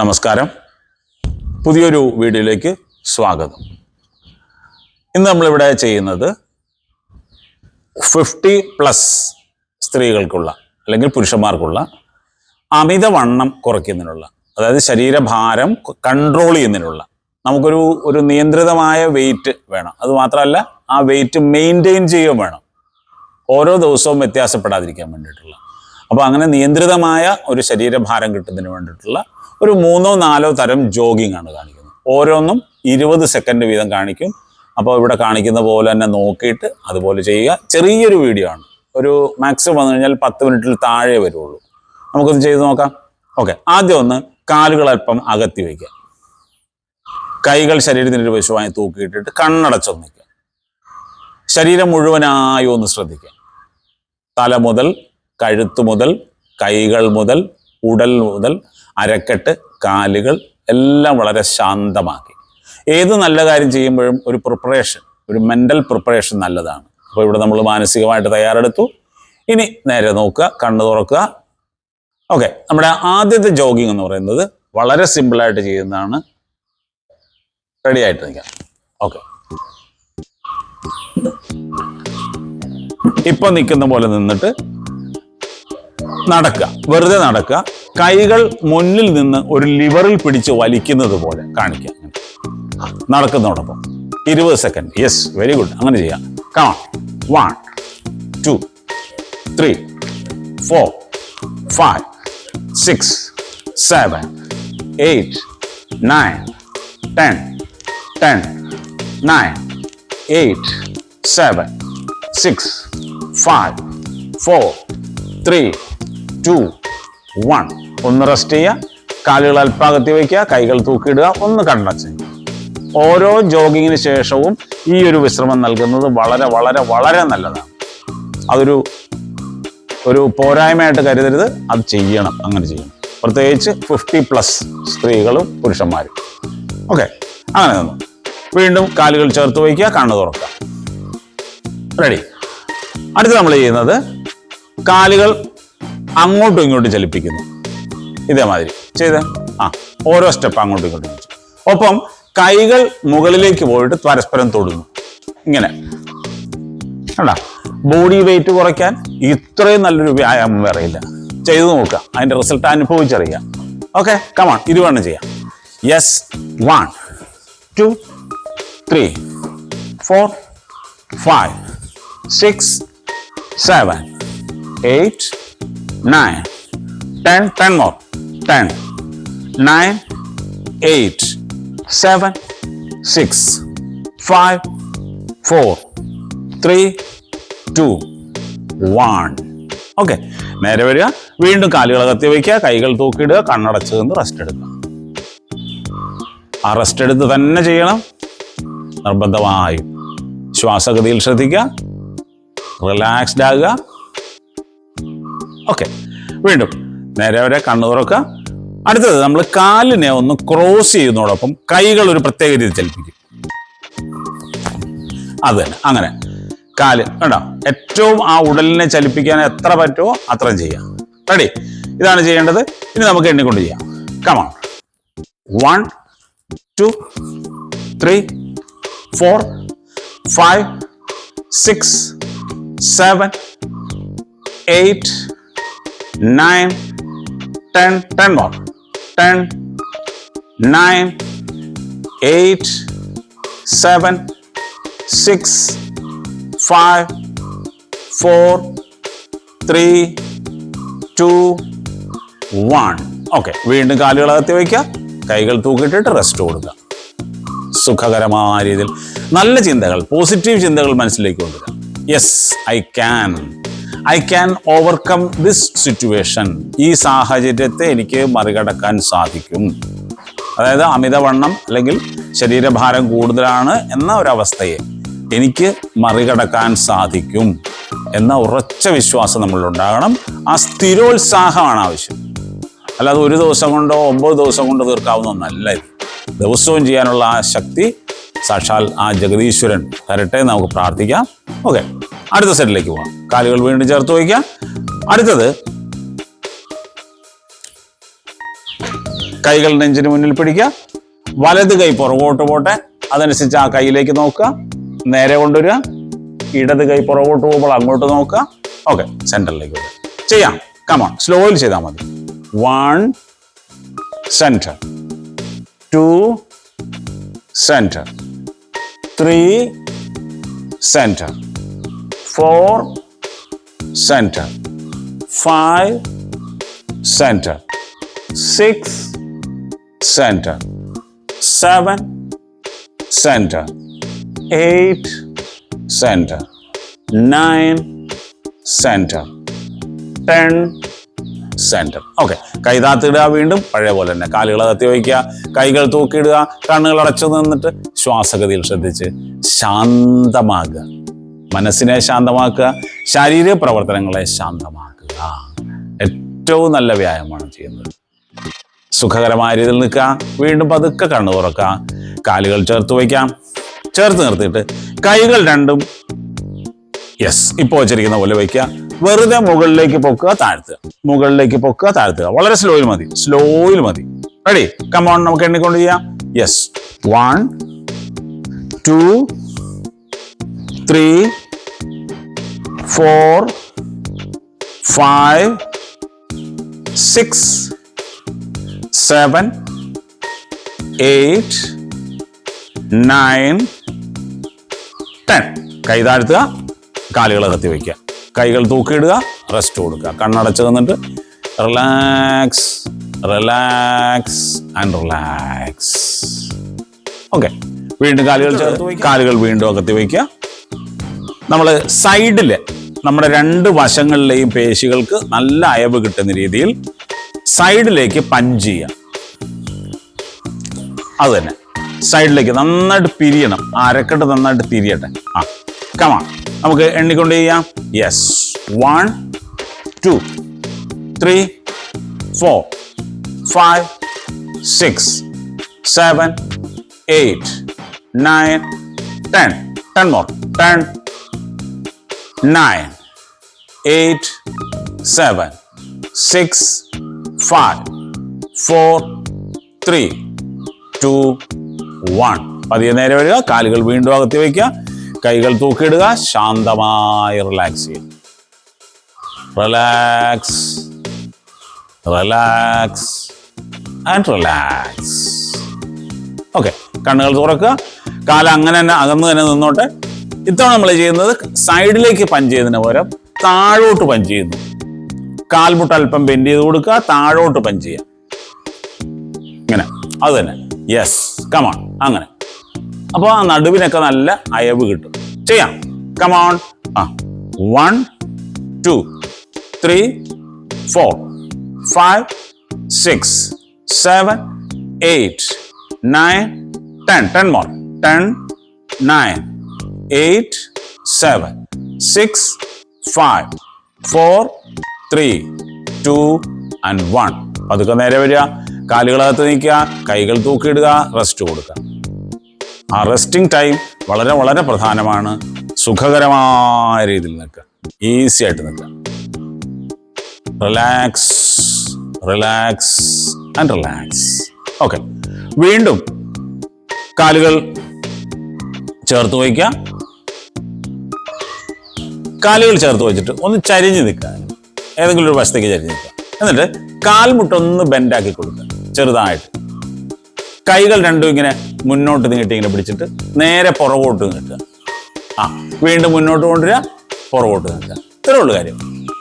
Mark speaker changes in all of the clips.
Speaker 1: നമസ്കാരം. പുതിയൊരു വീഡിയോയിലേക്ക് സ്വാഗതം. ഇന്ന് നമ്മളിവിടെ ചെയ്യുന്നത് ഫിഫ്റ്റി പ്ലസ് സ്ത്രീകൾക്കുള്ള അല്ലെങ്കിൽ പുരുഷന്മാർക്കുള്ള അമിതവണ്ണം കുറയ്ക്കുന്നതിനുള്ള അതായത് ശരീരഭാരം കൺട്രോൾ ചെയ്യുന്നതിനുള്ള നമുക്കൊരു ഒരു നിയന്ത്രിതമായ വെയിറ്റ് വേണം. അത് മാത്രമല്ല ആ വെയിറ്റ് മെയിന്റെയിൻ ചെയ്യുകയും വേണം. ഓരോ ദിവസവും വ്യത്യാസപ്പെടാതിരിക്കാൻ വേണ്ടിയിട്ടുള്ള. അപ്പോൾ അങ്ങനെ നിയന്ത്രിതമായ ഒരു ശരീരഭാരം കിട്ടുന്നതിന് വേണ്ടിയിട്ടുള്ള ഒരു മൂന്നോ നാലോ തരം ജോഗിങ് ആണ് കാണിക്കുന്നത്. ഓരോന്നും ഇരുപത് സെക്കൻഡ് വീതം കാണിക്കും. അപ്പോൾ ഇവിടെ കാണിക്കുന്ന പോലെ തന്നെ നോക്കിയിട്ട് അതുപോലെ ചെയ്യുക. ചെറിയൊരു വീഡിയോ ആണ്. ഒരു മാക്സിമം വന്നു കഴിഞ്ഞാൽ പത്ത് മിനിറ്റിൽ താഴെ വരുള്ളൂ. നമുക്കൊന്ന് ചെയ്ത് നോക്കാം. ഓക്കെ ആദ്യം ഒന്ന് കാലുകൾ അല്പം അകത്തി വയ്ക്കുക. കൈകൾ ശരീരത്തിന്റെ വശമായി തൂക്കിയിട്ടിട്ട് കണ്ണടച്ചൊന്ന് നിൽക്കുക. ശരീരം മുഴുവനായി ഒന്ന് ശ്രദ്ധിക്കുക. തല മുതൽ കഴുത്ത് മുതൽ കൈകൾ മുതൽ ഉടൽ മുതൽ അരക്കെട്ട് കാലുകൾ എല്ലാം വളരെ ശാന്തമാക്കി. ഏത് നല്ല കാര്യം ചെയ്യുമ്പോഴും ഒരു പ്രിപ്പറേഷൻ ഒരു മെന്റൽ പ്രിപ്പറേഷൻ നല്ലതാണ്. അപ്പോൾ ഇവിടെ നമ്മൾ മാനസികമായിട്ട് തയ്യാറെടുത്തു. ഇനി നേരെ നോക്കുക കണ്ണു തുറക്കുക. ഓക്കെ നമ്മുടെ ആദ്യത്തെ ജോഗിങ് എന്ന് പറയുന്നത് വളരെ സിമ്പിളായിട്ട് ചെയ്യുന്നതാണ്. റെഡി ആയിട്ട് നിൽക്കാം. ഓക്കെ ഇപ്പൊ നിൽക്കുന്ന പോലെ നിന്നിട്ട് നടക്കുക. വെറുതെ നടക്കുക. കൈകൾ മുന്നിൽ നിന്ന് ഒരു ലിവറിൽ പിടിച്ച് വലിക്കുന്നത് പോലെ കാണിക്കുക നടക്കുന്നതോടൊപ്പം. ഇരുപത് സെക്കൻഡ്. യെസ് വെരി ഗുഡ് അങ്ങനെ ചെയ്യാം. കാണാം one two three four five six seven eight nine ten ten nine eight seven six five four three two one ഒന്ന് റെസ്റ്റ് ചെയ്യുക കാലുകൾ അല്പാകത്തി വയ്ക്കുക കൈകൾ തൂക്കിയിടുക ഒന്ന് കണ്ടച്ച് ഓരോ ജോഗിങ്ങിന് ശേഷവും ഈ ഒരു വിശ്രമം നൽകുന്നത് വളരെ വളരെ വളരെ നല്ലതാണ്. അതൊരു ഒരു പോരായ്മയായിട്ട് കരുതരുത് അത് ചെയ്യണം അങ്ങനെ ചെയ്യണം. പ്രത്യേകിച്ച് ഫിഫ്റ്റി പ്ലസ് സ്ത്രീകളും പുരുഷന്മാരും. ഓക്കെ അങ്ങനെ നിന്നു. വീണ്ടും കാലുകൾ ചേർത്ത് വയ്ക്കുക കണ്ണ് തുറക്കുക. റെഡി അടുത്ത് നമ്മൾ ചെയ്യുന്നത് കാലുകൾ അങ്ങോട്ടും ഇങ്ങോട്ടും ചലിപ്പിക്കുന്നു. ഇതേമാതിരി. ചെയ്ത്? ആ ഓരോ സ്റ്റെപ്പ് അങ്ങോട്ടും ഇങ്ങോട്ടും ഒപ്പം കൈകൾ മുകളിലേക്ക് പോയിട്ട് പരസ്പരം തൊടുന്നു. ഇങ്ങനെ. കണ്ടാ? ബോഡി വെയിറ്റ് കുറയ്ക്കാൻ ഇത്രയും നല്ലൊരു വ്യായാമം വേറെ ഇല്ല. ചെയ്തു നോക്കുക. അതിന്റെ റിസൾട്ട് അനുഭവിച്ചറിയാം ഓക്കെ കമാൺ ഇരുവണ്ണം ചെയ്യാം yes one two three four five six seven eight nine ten ten more 10, 9, 8, 7, 6, 5, 4, 3, 2, 1. Okay നേരെ വരിക. വീണ്ടും കാലുകൾ കത്തി വയ്ക്കുക. കൈകൾ തൂക്കിയിടുക. കണ്ണടച്ച് നിന്ന് റെസ്റ്റ് എടുക്കുക. ആ റെസ്റ്റ് എടുത്ത് തന്നെ ചെയ്യണം. നിർബന്ധമായും. ശ്വാസഗതിയിൽ ശ്രദ്ധിക്കുക. റിലാക്സ്ഡ് ആകുക. ഓക്കെ വീണ്ടും നേരെ വരെ കണ്ണു തുറക്കുക അടുത്തത് നമ്മൾ കാലിനെ ഒന്ന് ക്രോസ് ചെയ്യുന്നതോടൊപ്പം കൈകൾ ഒരു പ്രത്യേക രീതിയിൽ ചലിപ്പിക്കും. അത് തന്നെ. അങ്ങനെ. കാൽ കേട്ടോ ഏറ്റവും ആ ഉടലിനെ ചലിപ്പിക്കാൻ എത്ര പറ്റുമോ അത്രയും ചെയ്യാം. റെഡി ഇതാണ് ചെയ്യേണ്ടത്. ഇനി നമുക്ക് എണ്ണിക്കൊണ്ട് ചെയ്യാം. Come on one two three four five six seven eight nine 10, 10 more. 10, 9, 8, 7, 6, 5, 4, 3, 2, 1. Okay വീണ്ടും കാലുകൾ അകത്തി വയ്ക്കുക കൈകൾ തൂക്കിയിട്ടിട്ട് റെസ്റ്റ് കൊടുക്കുക സുഖകരമായ രീതിയിൽ നല്ല ചിന്തകൾ പോസിറ്റീവ് ചിന്തകൾ മനസ്സിലേക്ക് കൊണ്ടുവരിക yes I can I can overcome this situation ഈ സാഹചര്യത്തെ എനിക്ക് മറികടക്കാൻ സാധിക്കും. അതായത് അമിതവണ്ണം അല്ലെങ്കിൽ ശരീരഭാരം കൂടുതലാണ് എന്ന ഒരവസ്ഥയെ എനിക്ക് മറികടക്കാൻ സാധിക്കും എന്ന ഉറച്ച വിശ്വാസം നമ്മളിലുണ്ടാകണം. ആ സ്ഥിരോത്സാഹമാണ് ആവശ്യം. അല്ലാതെ ഒരു ദിവസം കൊണ്ടോ ഒമ്പത് ദിവസം കൊണ്ടോ തീർക്കാവുന്ന ഒന്നല്ല ഇത്. ദിവസവും ചെയ്യാനുള്ള ആ ശക്തി സാക്ഷാൽ ആ ജഗദീശ്വരൻ തരട്ടെ നമുക്ക് പ്രാർത്ഥിക്കാം. ഓക്കെ അടുത്ത സെറ്റിലേക്ക് പോകാം കാലുകൾ വീണ്ടും ചേർത്ത് വയ്ക്കാം. അടുത്തത് കൈകൾ നെഞ്ചിന് മുന്നിൽ പിടിക്കുക വലത് കൈ പുറകോട്ട് പോട്ടെ. അതനുസരിച്ച് ആ കൈയിലേക്ക് നോക്കുക. നേരെ കൊണ്ടുവരിക. ഇടത് കൈ പുറകോട്ട് പോകുമ്പോൾ അങ്ങോട്ട് നോക്കുക. ഓക്കെ സെന്ററിലേക്ക് വരിക. ചെയ്യാം. കമോൺ സ്ലോയിൽ ചെയ്താൽ മതി. One centre two centre three centre four centre. Five centre. Six center, seven, center, eight, center, nine, center, ten, centre okay. കൈ താത്തിടുക വീണ്ടും. പഴയ പോലെ തന്നെ കാലുകൾ തത്തി വയ്ക്കുക. കൈകൾ തൂക്കിയിടുക. കണ്ണുകൾ അടച്ചു നിന്നിട്ട് ശ്വാസഗതിയിൽ ശ്രദ്ധിച്ച് ശാന്തമാകുക. മനസ്സിനെ ശാന്തമാക്കുക ശാരീരിക പ്രവർത്തനങ്ങളെ ശാന്തമാക്കുക. ഏറ്റവും നല്ല വ്യായാമമാണ് ചെയ്യുന്നത്. സുഖകരമായ രീതിയിൽ നിൽക്കുക വീണ്ടും പതുക്കെ കണ്ണു തുറക്കുക കാലുകൾ ചേർത്ത് വയ്ക്കാം ചേർത്ത് നിർത്തിയിട്ട് കൈകൾ രണ്ടും യെസ് ഇപ്പോൾ വെച്ചിരിക്കുന്ന പോലെ വയ്ക്കുക. വെറുതെ മുകളിലേക്ക് പൊക്കുക താഴ്ത്തുക. മുകളിലേക്ക് പൊക്കുക താഴ്ത്തുക. വളരെ സ്ലോയിൽ മതി. സ്ലോയിൽ മതി. റെഡി കമോൺ നമുക്ക് എണ്ണിക്കൊണ്ട് ചെയ്യാം. Yes one two three four five six seven eight nine ten കൈ താഴ്ത്തുക കാലുകൾ കത്തി വയ്ക്കുക. കൈകൾ തൂക്കിയിടുക റെസ്റ്റ് കൊടുക്കുക. കണ്ണടച്ച് തന്നിട്ട് relax relax and relax okay വീണ്ടും കാലുകൾ ചേർത്ത്. കാലുകൾ വീണ്ടും അകത്തി വയ്ക്കുക. നമ്മൾ സൈഡിൽ നമ്മുടെ രണ്ട് വശങ്ങളിലെയും പേശികൾക്ക് നല്ല അയവ് കിട്ടുന്ന രീതിയിൽ സൈഡിലേക്ക് പഞ്ച് ചെയ്യാം. അത് തന്നെ. സൈഡിലേക്ക് നന്നായിട്ട് പിരിയണം. അരക്കെട്ട് നന്നായിട്ട് തിരിയട്ടെ. ആ കമാ നമുക്ക് എണ്ണിക്കൊണ്ട് ചെയ്യാം. Yes one two three four five six seven eight nine ten ten more ten nine, eight, seven, six, five, four, three, two, one. പതിയെ നേരെ വരിക. കാലുകൾ വീണ്ടും അകത്തി വയ്ക്കുക. കൈകൾ തൂക്കിയിടുക. ശാന്തമായി റിലാക്സ് ചെയ്യുക. Relax relax and relax okay കണ്ണുകൾ തുറക്കുക. കാല അങ്ങനെ തന്നെ അകന്ന് തന്നെ നിന്നോട്ടെ. ഇത്തവണ നമ്മൾ ചെയ്യുന്നത് സൈഡിലേക്ക് പഞ്ച് ചെയ്യുന്നതിന് പകരം താഴോട്ട് പഞ്ച് ചെയ്യുന്നു. കാൽമുട്ട് അല്പം ബെൻഡ് ചെയ്ത് കൊടുക്കുക താഴോട്ട് പഞ്ച് ചെയ്യുക. ഇങ്ങനെ. അത് തന്നെ. യെസ് കമാൺ അങ്ങനെ. അപ്പോൾ ആ നടുവിനൊക്കെ നല്ല അയവ് കിട്ടും. ചെയ്യാം. Come on ah. One two three four five six seven eight nine ten ten more ten nine eight seven six five four three two and one. പതുക്കെ നേരെ വരിക. കാലുകളകത്ത് നീക്കുക. കൈകൾ തൂക്കിയിടുക. റെസ്റ്റ് കൊടുക്കുക. ആ റെസ്റ്റിംഗ് ടൈം വളരെ വളരെ പ്രധാനമാണ്. സുഖകരമായ രീതിയിൽ നിൽക്കുക. ഈസി ആയിട്ട് നിൽക്കുക. Relax relax and relax. Okay. വീണ്ടും കാലുകൾ ചേർത്ത് വയ്ക്കുക. കാലുകൾ ചേർത്ത് വെച്ചിട്ട് ഒന്ന് ചരിഞ്ഞ് നിൽക്കുക. ഏതെങ്കിലും ഒരു വശത്തേക്ക് ചരിഞ്ഞ് നിൽക്കുക. എന്നിട്ട് കാൽമുട്ടൊന്ന് ബെൻഡാക്കി കൊടുക്കുക. ചെറുതായിട്ട്. കൈകൾ രണ്ടും ഇങ്ങനെ മുന്നോട്ട് നീട്ടി ഇങ്ങനെ പിടിച്ചിട്ട് നേരെ പുറകോട്ട് നിൽക്കുക ആ വീണ്ടും മുന്നോട്ട് കൊണ്ടുവരിക പുറകോട്ട് നിൽക്കുക ഇത്രേ ഉള്ളൂ കാര്യം.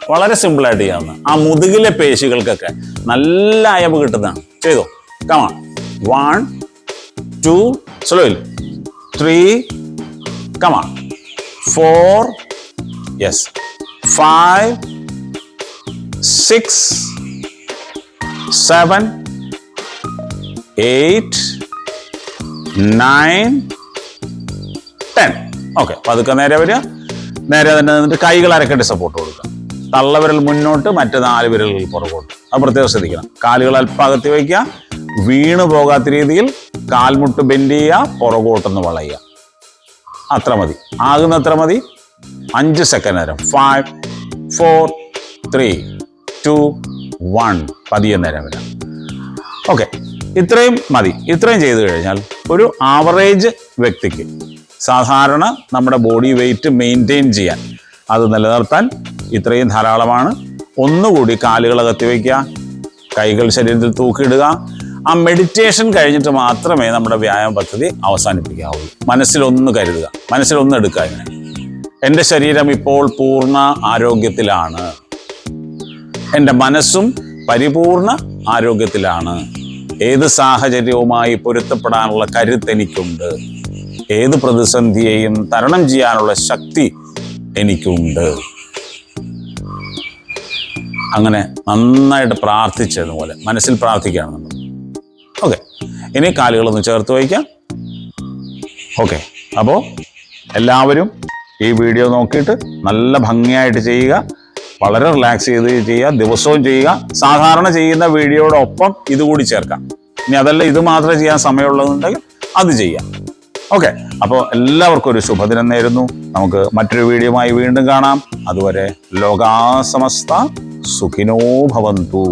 Speaker 1: വളരെ സിമ്പിളായിട്ട് ചെയ്യാവുന്ന. ആ മുതുകിലെ പേശികൾക്കൊക്കെ നല്ല അയവ് കിട്ടുന്നതാണ്. ചെയ്തോ? Come on one two സ്ലോയിൽ three come on four yes five six seven eight nine ten okay പതുക്കെ നേരെ വരിക. നേരെ തന്നെ നിന്നിട്ട് കൈകൾ അരക്കട്ടി സപ്പോർട്ട് കൊടുക്കുക. തള്ളവിരൽ മുന്നോട്ട് മറ്റ് നാല് വിരലുകൾ പുറകോട്ട്. അത് പ്രത്യേകം ശ്രദ്ധിക്കണം. കാലുകൾ അല്പം അകത്തി വയ്ക്കുക. വീണ് പോകാത്ത രീതിയിൽ കാൽമുട്ട് ബെൻഡ് ചെയ്യുക പുറകോട്ടൊന്ന് വളയുക. അത്ര മതി. ആകുന്നത്ര മതി. അഞ്ച് സെക്കൻഡ് നേരം. Five four three two one പതിയെ നേരം വരാം. ഓക്കെ ഇത്രയും മതി. ഇത്രയും ചെയ്തു കഴിഞ്ഞാൽ ഒരു ആവറേജ് വ്യക്തിക്ക് സാധാരണ നമ്മുടെ ബോഡി വെയിറ്റ് മെയിന്റെയിൻ ചെയ്യാൻ അത് നിലനിർത്താൻ ഇത്രയും ധാരാളമാണ്. ഒന്നുകൂടി കാലുകൾ അകത്തി വയ്ക്കുക കൈകൾ ശരീരത്തിൽ തൂക്കിയിടുക. ആ മെഡിറ്റേഷൻ കഴിഞ്ഞിട്ട് മാത്രമേ നമ്മുടെ വ്യായാമ പദ്ധതി അവസാനിപ്പിക്കാവുള്ളൂ മനസ്സിലൊന്ന് കരുതുക. മനസ്സിലൊന്ന് എടുക്കുക ഇങ്ങനെ. എന്റെ ശരീരം ഇപ്പോൾ പൂർണ ആരോഗ്യത്തിലാണ്. എന്റെ മനസ്സും പരിപൂർണ ആരോഗ്യത്തിലാണ്. ഏത് സാഹചര്യവുമായി പൊരുത്തപ്പെടാനുള്ള കരുത്ത് എനിക്കുണ്ട്. ഏത് പ്രതിസന്ധിയെയും തരണം ചെയ്യാനുള്ള ശക്തി എനിക്കുണ്ട്. അങ്ങനെ നന്നായിട്ട് പ്രാർത്ഥിച്ചതുപോലെ മനസ്സിൽ പ്രാർത്ഥിക്കുകയാണ് നമ്മൾ. ഓക്കെ ഇനി കാലുകളൊന്ന് ചേർത്ത് വയ്ക്കാം. ഓക്കെ അപ്പോൾ എല്ലാവരും ഈ വീഡിയോ നോക്കിയിട്ട് നല്ല ഭംഗിയായിട്ട് ചെയ്യുക. വളരെ റിലാക്സ് ചെയ്ത് ചെയ്യുക. ദിവസവും ചെയ്യുക. സാധാരണ ചെയ്യുന്ന വീഡിയോടൊപ്പം ഇതുകൂടി ചേർക്കാം. ഇനി അതല്ല ഇത് മാത്രമേ ചെയ്യാൻ സമയമുള്ളതുണ്ടെങ്കിൽ അത് ചെയ്യാം. ഓക്കെ അപ്പോൾ എല്ലാവർക്കും ഒരു ശുഭദിനം നേരുന്നു. നമുക്ക് മറ്റൊരു വീഡിയോയുമായി വീണ്ടും കാണാം. അതുവരെ ലോകാസമസ്ത സുഖിനോ ഭവന്തു.